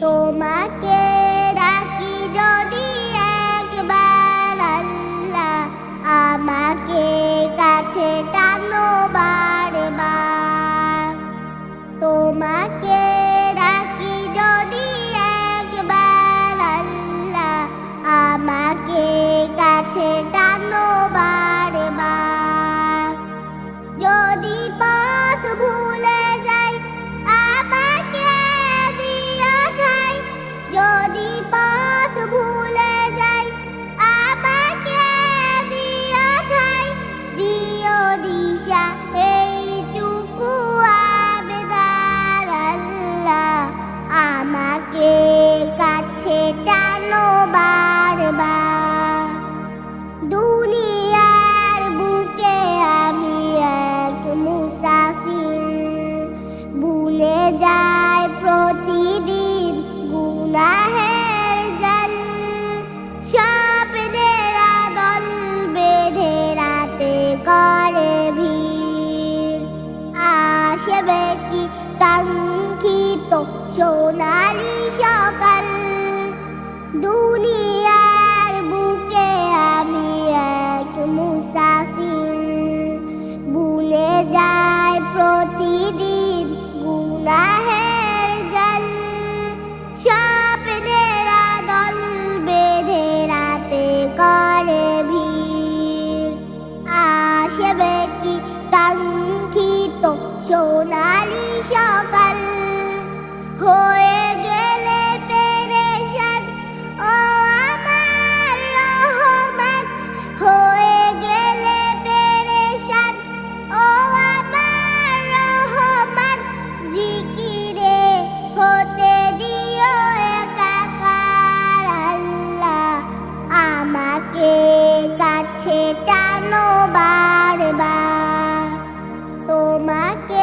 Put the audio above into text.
তোমাকে রাখি যদি একবার আল্লাহ আমাকে কাছে টানো বারবার। তোমাকে 修哪里？修干。তোমাকে